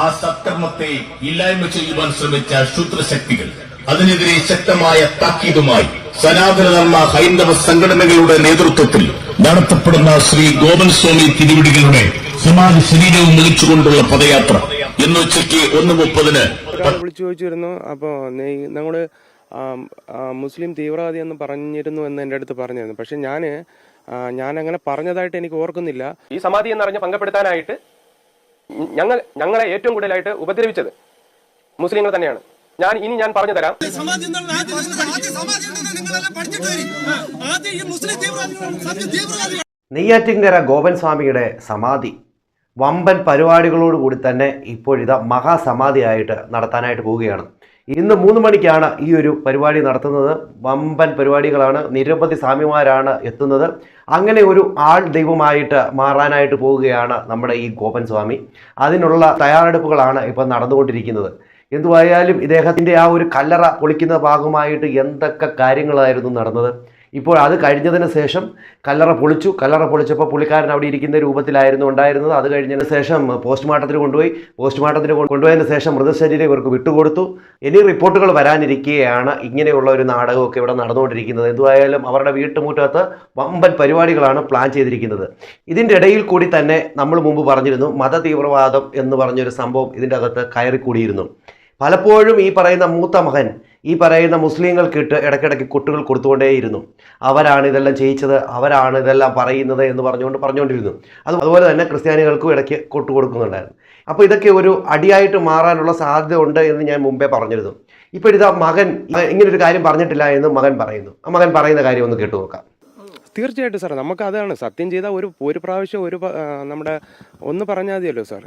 ആ സത്കർമ്മത്തെ ഇല്ലായ്മ ചെയ്യുവാൻ ശ്രമിച്ച ശൂദ്രശക്തികൾ. അതിനെതിരെ ശക്തമായ താക്കീതുമായി സനാതനധർമ്മ ഹൈന്ദവ സംഘടനകളുടെ നേതൃത്വത്തിൽ നടത്തപ്പെടുന്ന ശ്രീ ഗോപൻ സ്വാമി തിരുവിടികളുടെ സമാധി ശരീരവും വിളിച്ചുകൊണ്ടുള്ള പദയാത്ര. ഇന്ന് ഉച്ചയ്ക്ക് ഒന്ന് മുപ്പതിന് വിളിച്ചു ചോദിച്ചിരുന്നു അപ്പോ നിങ്ങൾ മുസ്ലിം തീവ്രവാദി എന്ന് പറഞ്ഞിരുന്നു എന്ന് എന്റെ അടുത്ത് പറഞ്ഞിരുന്നു. പക്ഷെ ഞാൻ ഞാൻ അങ്ങനെ പറഞ്ഞതായിട്ട് എനിക്ക് ഓർക്കുന്നില്ല. ഈ സമാധി എന്ന് എന്നറിഞ്ഞ് പങ്കപ്പെടുത്താനായിട്ട് ഞങ്ങൾ ഞങ്ങളെ ഏറ്റവും കൂടുതലായിട്ട് ഉപദ്രവിച്ചത് മുസ്ലിങ്ങൾ തന്നെയാണ്. ഞാൻ ഇനി ഞാൻ പറഞ്ഞു തരാം. നെയ്യാറ്റിങ്കര ഗോപൻ സ്വാമിയുടെ സമാധി. വമ്പൻ പരിപാടികളോടുകൂടി തന്നെ ഇപ്പോഴിതാ മഹാസമാധിയായിട്ട് നടത്താനായിട്ട് പോവുകയാണ്. ഇന്ന് മൂന്ന് മണിക്കാണ് ഈ ഒരു പരിപാടി നടത്തുന്നത്. വമ്പൻ പരിപാടികളാണ്. നിരവധി സ്വാമിമാരാണ് എത്തുന്നത്. അങ്ങനെ ഒരു ആൾ ദൈവമായിട്ട് മാറാനായിട്ട് പോവുകയാണ് നമ്മുടെ ഈ ഗോപൻ സ്വാമി. അതിനുള്ള തയ്യാറെടുപ്പുകളാണ് ഇപ്പം നടന്നുകൊണ്ടിരിക്കുന്നത്. എന്തുവായാലും ഇദ്ദേഹത്തിന്റെ ആ ഒരു കല്ലറ പൊളിക്കുന്ന ഭാഗമായിട്ട് എന്തൊക്കെ കാര്യങ്ങളായിരുന്നു നടന്നത്? ഇപ്പോൾ അത് കഴിഞ്ഞതിന് ശേഷം കല്ലറ പൊളിച്ചു. കല്ലറ പൊളിച്ചപ്പോൾ പുള്ളിക്കാരൻ അവിടെ ഇരിക്കുന്ന രൂപത്തിലായിരുന്നു ഉണ്ടായിരുന്നത്. അത് കഴിഞ്ഞതിന് ശേഷം പോസ്റ്റ്മോർട്ടത്തിന് കൊണ്ടുപോയി. പോസ്റ്റ്മോർട്ടത്തിന് കൊണ്ടുപോയതിന് ശേഷം മൃതശരീരം ഇവർക്ക് വിട്ടുകൊടുത്തു. ഇനി റിപ്പോർട്ടുകൾ വരാനിരിക്കുകയാണ് ഇങ്ങനെയുള്ള ഒരു നാടകമൊക്കെ ഇവിടെ നടന്നുകൊണ്ടിരിക്കുന്നത്. എന്തുവായാലും അവരുടെ വീട്ടുമുറ്റത്ത് വമ്പൻ പരിപാടികളാണ് പ്ലാൻ ചെയ്തിരിക്കുന്നത്. ഇതിന്റെ ഇടയിൽ കൂടി തന്നെ നമ്മൾ മുമ്പ് പറഞ്ഞിരുന്നു മതതീവ്രവാദം എന്ന് പറഞ്ഞൊരു സംഭവം ഇതിന്റെ അകത്ത് കയറിക്കൂടിയിരുന്നു. പലപ്പോഴും ഈ പറയുന്ന മൂത്ത മകൻ ഈ പറയുന്ന മുസ്ലിങ്ങൾക്കിട്ട് ഇടയ്ക്കിടയ്ക്ക് കുട്ടികൾ കൊടുത്തുകൊണ്ടേയിരുന്നു. അവരാണ് ഇതെല്ലാം ചെയ്യിച്ചത് അവരാണ് ഇതെല്ലാം പറയുന്നത് എന്ന് പറഞ്ഞുകൊണ്ട് പറഞ്ഞുകൊണ്ടിരുന്നു. അത് അതുപോലെ തന്നെ ക്രിസ്ത്യാനികൾക്കും ഇടയ്ക്ക് കൊട്ടു കൊടുക്കുന്നുണ്ടായിരുന്നു. അപ്പോൾ ഇതൊക്കെ ഒരു അടിയായിട്ട് മാറാനുള്ള സാധ്യത ഉണ്ട് എന്ന് ഞാൻ മുമ്പേ പറഞ്ഞിരുന്നു. ഇപ്പോൾ ഇതാ മകൻ ഇങ്ങനൊരു കാര്യം പറഞ്ഞിട്ടില്ല എന്ന് മകൻ പറയുന്നു. ആ മകൻ പറയുന്ന കാര്യം ഒന്ന് കേട്ടു നോക്കാം. തീർച്ചയായിട്ടും സാർ നമുക്ക് അതാണ് സത്യം ചെയ്താൽ ഒരു ഒരു പ്രാവശ്യം ഒരു നമ്മുടെ ഒന്ന് പറഞ്ഞാൽ മതിയല്ലോ സാർ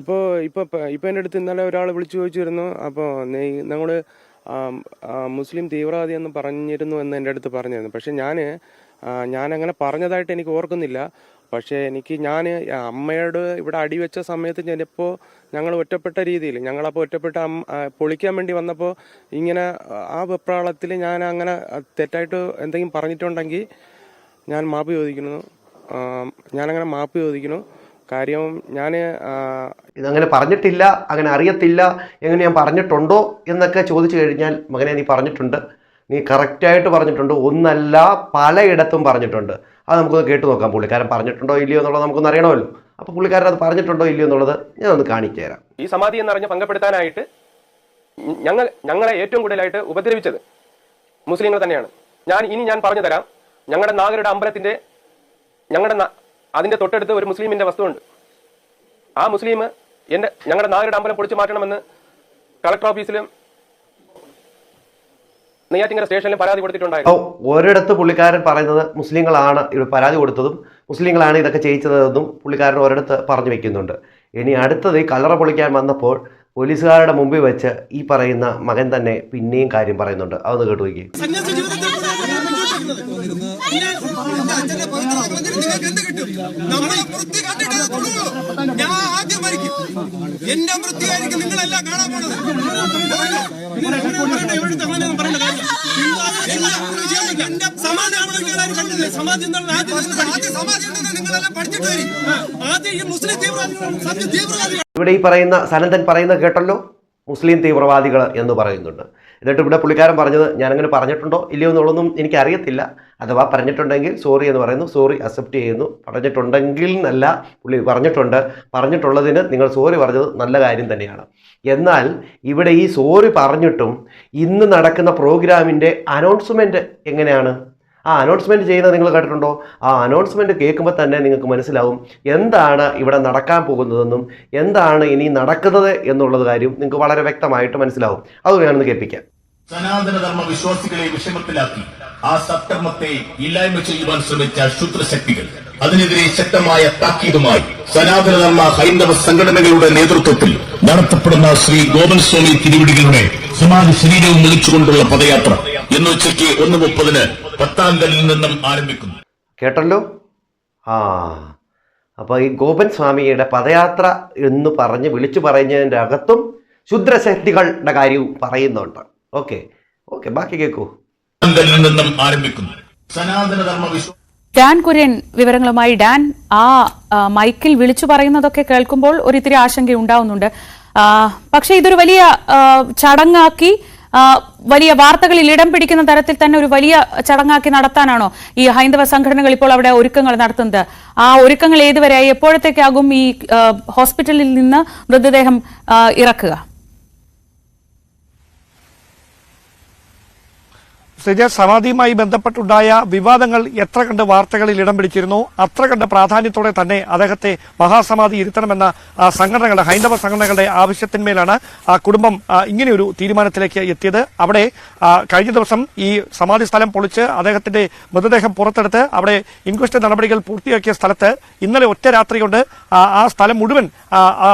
ഇപ്പോൾ ഇപ്പോൾ ഇപ്പോൾ എന്റെ അടുത്ത് ഇന്നലെ ഒരാൾ വിളിച്ചു ചോദിച്ചിരുന്നു. അപ്പോൾ നിങ്ങൾ മുസ്ലിം തീവ്രവാദി എന്ന് പറഞ്ഞിരുന്നു എന്ന് എന്റെ അടുത്ത് പറഞ്ഞിരുന്നു. പക്ഷേ ഞാൻ ഞാൻ അങ്ങനെ പറഞ്ഞതായിട്ട് എനിക്ക് ഓർക്കുന്നില്ല. പക്ഷേ എനിക്ക് ഞാൻ അമ്മയോട് ഇവിടെ അടിവെച്ച സമയത്ത് ചിലപ്പോൾ ഞങ്ങൾ ഒറ്റപ്പെട്ട രീതിയിൽ ഞങ്ങളപ്പോൾ ഒറ്റപ്പെട്ട പൊളിക്കാൻ വേണ്ടി വന്നപ്പോൾ ഇങ്ങനെ ആ വെപ്രാളത്തിൽ ഞാൻ അങ്ങനെ തെറ്റായിട്ട് എന്തെങ്കിലും പറഞ്ഞിട്ടുണ്ടെങ്കിൽ ഞാൻ മാപ്പ് ചോദിക്കുന്നു. ഞാനങ്ങനെ മാപ്പ് ചോദിക്കുന്നു. കാര്യം ഞാൻ ഇതങ്ങനെ പറഞ്ഞിട്ടില്ല അങ്ങനെ അറിയത്തില്ല എങ്ങനെ ഞാൻ പറഞ്ഞിട്ടുണ്ടോ എന്നൊക്കെ ചോദിച്ചു കഴിഞ്ഞാൽ മകനെ നീ പറഞ്ഞിട്ടുണ്ട്. നീ കറക്റ്റായിട്ട് പറഞ്ഞിട്ടുണ്ട്. ഒന്നല്ല പലയിടത്തും പറഞ്ഞിട്ടുണ്ട്. അത് നമുക്കൊന്ന് കേട്ടു നോക്കാം പുള്ളിക്കാരൻ പറഞ്ഞിട്ടുണ്ടോ ഇല്ലയോ എന്നുള്ളത് നമുക്കൊന്ന് അറിയണമല്ലോ. അപ്പോൾ പുള്ളിക്കാരൻ അത് പറഞ്ഞിട്ടുണ്ടോ ഇല്ലയോ എന്നുള്ളത് ഞാൻ ഒന്ന് കാണിച്ചു തരാം. ഈ സമാധി എന്നറിഞ്ഞ് പങ്കപ്പെടുത്താനായിട്ട് ഞങ്ങൾ ഞങ്ങളെ ഏറ്റവും കൂടുതലായിട്ട് ഉപദ്രവിച്ചത് മുസ്ലിങ്ങൾ തന്നെയാണ്. ഞാൻ ഇനി ഞാൻ പറഞ്ഞു തരാം ഞങ്ങളുടെ നാഗരുടെ അമ്പലത്തിന്റെ ഞങ്ങളുടെ അതിന്റെ തൊട്ടടുത്ത് ഒരു മുസ്ലിമിന്റെ വസ്തുണ്ട് ആ മുസ്ലിം എന്റെ ഞങ്ങളുടെ നാഗരുടെ അമ്പലം പൊളിച്ചു മാറ്റണമെന്ന് കളക്ടർ ഓഫീസിലും നെയ്യാറ്റിങ്കര സ്റ്റേഷനിലും പരാതി കൊടുത്തിട്ടുണ്ടായിരുന്നു. ഒരിടത്ത് പുള്ളിക്കാരൻ പറയുന്നത് മുസ്ലിങ്ങളാണ് ഇവിടെ പരാതി കൊടുത്തതും മുസ്ലിങ്ങളാണ് ഇതൊക്കെ ചെയ്യിച്ചതെന്നും പുള്ളിക്കാരൻ ഒരിടത്ത് പറഞ്ഞു വെക്കുന്നുണ്ട്. ഇനി അടുത്തത് ഈ കല്ലറ പൊളിക്കാൻ വന്നപ്പോൾ പോലീസുകാരുടെ മുമ്പിൽ വെച്ച് ഈ പറയുന്ന മകൻ തന്നെ പിന്നെയും കാര്യം പറയുന്നുണ്ട്. അതൊന്ന് കേട്ടു നോക്കി അച്ഛന്റെ പവിത്രത കളഞ്ഞിട്ട് നിങ്ങൾക്ക് എന്ത് കിട്ടും? നമ്മളെ വൃത്തി കണ്ടിട്ട് ഞാൻ ആദ്യം മരിക്കും. എന്റെ വൃത്തിയായിരിക്കും നിങ്ങളെല്ലാം കാണാൻ പോണത്. ഇവിടെ ഈ പറയുന്ന സനന്ദൻ പറയുന്ന കേട്ടല്ലോ? മുസ്ലിം തീവ്രവാദികൾ എന്ന് പറയുന്നുണ്ട്. എന്നിട്ട് ഇവിടെ പുള്ളിക്കാരൻ പറഞ്ഞത് ഞാനങ്ങനെ പറഞ്ഞിട്ടുണ്ടോ? ഇല്ലയോ എന്നുള്ളതൊന്നും എനിക്കറിയത്തില്ല. അഥവാ പറഞ്ഞിട്ടുണ്ടെങ്കിൽ സോറി എന്ന് പറയുന്നു. സോറി അക്സെപ്റ്റ് ചെയ്യുന്നു. പറഞ്ഞിട്ടുണ്ടെങ്കിൽ എന്നല്ല പുള്ളി പറഞ്ഞിട്ടുണ്ട്. പറഞ്ഞിട്ടുള്ളതിന് നിങ്ങൾ സോറി പറഞ്ഞത് നല്ല കാര്യം തന്നെയാണ്. എന്നാൽ ഇവിടെ ഈ സോറി പറഞ്ഞിട്ടും ഇന്ന് നടക്കുന്ന പ്രോഗ്രാമിന്റെ അനൗൺസ്മെന്റ് എങ്ങനെയാണ്? ആ അനൗൺസ്മെന്റ് ചെയ്യുന്നത് നിങ്ങൾ കേട്ടിട്ടുണ്ടോ? ആ അനൗൺസ്മെന്റ് കേൾക്കുമ്പോൾ തന്നെ നിങ്ങൾക്ക് മനസ്സിലാവും എന്താണ് ഇവിടെ നടക്കാൻ പോകുന്നതെന്നും എന്താണ് ഇനി നടക്കുന്നത് എന്നുള്ളത് കാര്യം നിങ്ങൾക്ക് വളരെ വ്യക്തമായിട്ട് മനസ്സിലാവും. അത് വേണമെന്ന് കേൾപ്പിക്കാം. സനാതനധർമ്മ വിശ്വാസികളെ വിഷമത്തിലാക്കി. ആ സത്കർമ്മത്തെ ഇല്ലായ്മ ചെയ്യുവാൻ ശ്രമിച്ച ക്ഷുദ്രശക്തികൾ അതിനെതിരെ ശക്തമായ താക്കീതുമായി സനാതനധർമ്മ ഹൈന്ദവ സംഘടനകളുടെ നേതൃത്വത്തിൽ നടത്തപ്പെടുന്ന ശ്രീ ഗോപൻ സ്വാമി തിരുവിടികളുടെ സമാധി ശരീരവും വിളിച്ചുകൊണ്ടുള്ള പദയാത്ര. ഇന്ന് ഉച്ചയ്ക്ക് ഒന്ന് മുപ്പതിന് പത്താങ്കലിൽ നിന്നും ആരംഭിക്കുന്നു. കേട്ടല്ലോ? ആ അപ്പോൾ ഈ ഗോപൻ സ്വാമിയുടെ പദയാത്ര എന്ന് പറഞ്ഞ് വിളിച്ചു പറഞ്ഞതിന്റെ അകത്തും ശുദ്രശക്തികളുടെ കാര്യവും പറയുന്നുണ്ട്. ഓക്കെ ഓക്കെ ബാക്കി കേൾക്കൂ നിന്നും ആരംഭിക്കുന്നു. സനാതനധർമ്മ വിശ്വാസ ഡാൻ കുര്യൻ വിവരങ്ങളുമായി ഡാൻ ആ മൈക്കിൽ വിളിച്ചു പറയുന്നതൊക്കെ കേൾക്കുമ്പോൾ ഒരിത്തിരി ആശങ്ക ഉണ്ടാവുന്നുണ്ട്. പക്ഷേ ഇതൊരു വലിയ ചടങ്ങാക്കി വലിയ വാർത്തകളിൽ ഇടം പിടിക്കുന്ന തരത്തിൽ തന്നെ ഒരു വലിയ ചടങ്ങാക്കി നടത്താനാണോ ഈ ഹൈന്ദവ സംഘടനകൾ ഇപ്പോൾ അവിടെ ഒരുക്കങ്ങൾ നടത്തുന്നത്? ആ ഒരുക്കങ്ങൾ ഏതുവരെയായി എപ്പോഴത്തേക്കാകും ഈ ഹോസ്പിറ്റലിൽ നിന്ന് മൃതദേഹം ഇറക്കുക? സിജ സമാധിയുമായി ബന്ധപ്പെട്ടുണ്ടായ വിവാദങ്ങൾ എത്ര കണ്ട് വാർത്തകളിൽ ഇടം പിടിച്ചിരുന്നു? അത്ര കണ്ട് പ്രാധാന്യത്തോടെ തന്നെ അദ്ദേഹത്തെ മഹാസമാധി ഇരുത്തണമെന്ന സംഘടനകളുടെ ഹൈന്ദവ സംഘടനകളുടെ ആവശ്യത്തിന്മേലാണ് ആ കുടുംബം ഇങ്ങനെയൊരു തീരുമാനത്തിലേക്ക് എത്തിയത്. അവിടെ കഴിഞ്ഞ ദിവസം ഈ സമാധി സ്ഥലം പൊളിച്ച് അദ്ദേഹത്തിന്റെ മൃതദേഹം പുറത്തെടുത്ത് അവിടെ ഇൻക്വസ്റ്റ് നടപടികൾ പൂർത്തിയാക്കിയ സ്ഥലത്ത് ഇന്നലെ ഒറ്റ രാത്രി കൊണ്ട് ആ, സ്ഥലം മുഴുവൻ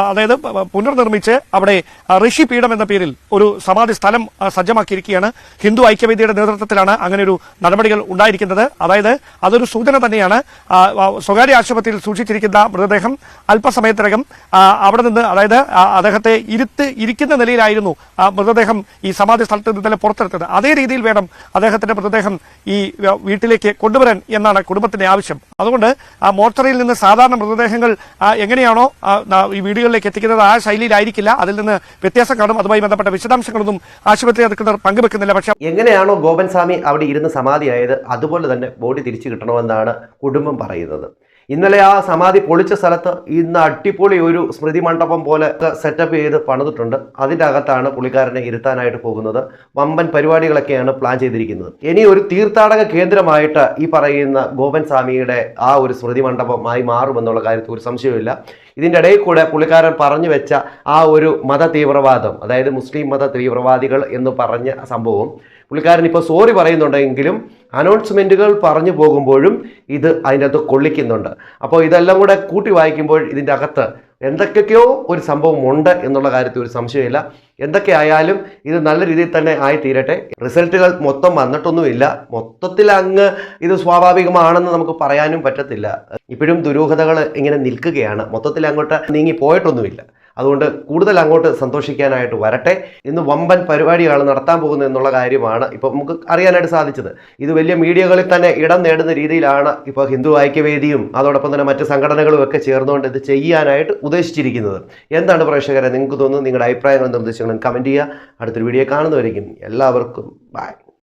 അതായത് പുനർനിർമ്മിച്ച് അവിടെ ആ, ഋഷി പീഠം എന്ന പേരിൽ ഒരു സമാധി സ്ഥലം സജ്ജമാക്കിയിരിക്കുകയാണ്. ഹിന്ദു ഐക്യവേദിയുടെ നേതൃത്വത്തിലാണ് അങ്ങനെ ഒരു നടപടികൾ ഉണ്ടായിരിക്കുന്നത്. അതായത് അതൊരു സൂചന തന്നെയാണ്. സ്വകാര്യ ആശുപത്രിയിൽ സൂക്ഷിച്ചിരിക്കുന്ന മൃതദേഹം അല്പസമയത്തിനകം അവിടെ നിന്ന് അതായത് അദ്ദേഹത്തെ ഇരുത്ത് ഇരിക്കുന്ന നിലയിലായിരുന്നു മൃതദേഹം ഈ സമാധി സ്ഥലത്ത് നിന്ന് തന്നെ പുറത്തെടുത്തത്. അതേ രീതിയിൽ വേണം അദ്ദേഹത്തിന്റെ മൃതദേഹം ഈ വീട്ടിലേക്ക് കൊണ്ടുവരാൻ എന്നാണ് കുടുംബത്തിന്റെ ആവശ്യം. അതുകൊണ്ട് ആ മോർച്ചറിയിൽ നിന്ന് സാധാരണ മൃതദേഹങ്ങൾ എങ്ങനെയാണോ ഈ വീടുകളിലേക്ക് എത്തിക്കുന്നത് ആ ശൈലിയിലായിരിക്കില്ല. അതിൽ നിന്ന് വ്യത്യാസം കാണും. അതുമായി ബന്ധപ്പെട്ട വിശദാംശങ്ങളൊന്നും ആശുപത്രി അധികൃതർ പങ്കുവെക്കുന്നില്ല. പക്ഷേ എങ്ങനെയാണോ ഗോപൻ സ്വാമി അവിടെ ഇരുന്ന് സമാധിയായത് അതുപോലെ തന്നെ ബോഡി തിരിച്ചു കിട്ടണമെന്നാണ് കുടുംബം പറയുന്നത്. ഇന്നലെ ആ സമാധി പൊളിച്ച സ്ഥലത്ത് ഇന്ന് അടിപൊളി ഒരു സ്മൃതി മണ്ഡപം പോലെ സെറ്റപ്പ് ചെയ്ത് പണിതിട്ടുണ്ട്. അതിന്റെ അകത്താണ് പുള്ളിക്കാരനെ ഇരുത്താനായിട്ട് പോകുന്നത്. വമ്പൻ പരിപാടികളൊക്കെയാണ് പ്ലാൻ ചെയ്തിരിക്കുന്നത്. ഇനി ഒരു തീർത്ഥാടക കേന്ദ്രമായിട്ട് ഈ പറയുന്ന ഗോപൻ സ്വാമിയുടെ ആ ഒരു സ്മൃതി മണ്ഡപമായി മാറുമെന്നുള്ള കാര്യത്തിൽ ഒരു സംശയമില്ല ഇതിന്റെ ഇടയിൽ കൂടെ പുള്ളിക്കാരൻ പറഞ്ഞു വെച്ച ആ ഒരു മത തീവ്രവാദം അതായത് മുസ്ലിം മത തീവ്രവാദികൾ എന്ന് പറഞ്ഞ സംഭവം പുള്ളിക്കാരൻ ഇപ്പോൾ സോറി പറയുന്നുണ്ടെങ്കിലും അനൗൺസ്മെന്റുകൾ പറഞ്ഞു പോകുമ്പോഴും ഇത് അതിന്റെ അകത്ത് കൊള്ളിക്കുന്നുണ്ട്. അപ്പോൾ ഇതെല്ലാം കൂടെ കൂട്ടി വായിക്കുമ്പോൾ ഇതിന്റെ അകത്ത് എന്തൊക്കെയൊക്കെയോ ഒരു സംഭവം ഉണ്ട് എന്നുള്ള കാര്യത്തിൽ ഒരു സംശയമില്ല. എന്തൊക്കെ ആയാലും ഇത് നല്ല രീതിയിൽ തന്നെ ആയി തീരട്ടെ റിസൾട്ടുകൾ മൊത്തം വന്നിട്ടൊന്നുമില്ല. മൊത്തത്തിൽ അങ്ങ് ഇത് സ്വാഭാവികമാണെന്ന് നമുക്ക് പറയാനും പറ്റത്തില്ല. ഇപ്പോഴും ദുരൂഹതകൾ ഇങ്ങനെ നിൽക്കുകയാണ്. മൊത്തത്തിൽ അങ്ങോട്ട് നീങ്ങി പോയിട്ടൊന്നുമില്ല അതുകൊണ്ട് കൂടുതൽ അങ്ങോട്ട് സന്തോഷിക്കാനായിട്ട് വരട്ടെ. ഇന്ന് വമ്പൻ പരിപാടിയാണ് നടത്താൻ പോകുന്നത് എന്നുള്ള കാര്യമാണ് ഇപ്പോൾ നമുക്ക് അറിയാനായിട്ട് സാധിച്ചത്. ഇത് വലിയ മീഡിയകളിൽ തന്നെ ഇടം നേടുന്ന രീതിയിലാണ് ഇപ്പോൾ ഹിന്ദു ഐക്യവേദിയും അതോടൊപ്പം തന്നെ മറ്റ് സംഘടനകളും ഒക്കെ ചേർന്നുകൊണ്ട് ഇത് ചെയ്യാനായിട്ട് ഉദ്ദേശിച്ചിരിക്കുന്നത്. എന്താണ് പ്രേക്ഷകരെ നിങ്ങൾക്ക് തോന്നുന്നു നിങ്ങളുടെ അഭിപ്രായങ്ങളും നിർദ്ദേശങ്ങളും കമന്റ് ചെയ്യുക. അടുത്തൊരു വീഡിയോ കാണുന്നവരേക്കും എല്ലാവർക്കും ബൈ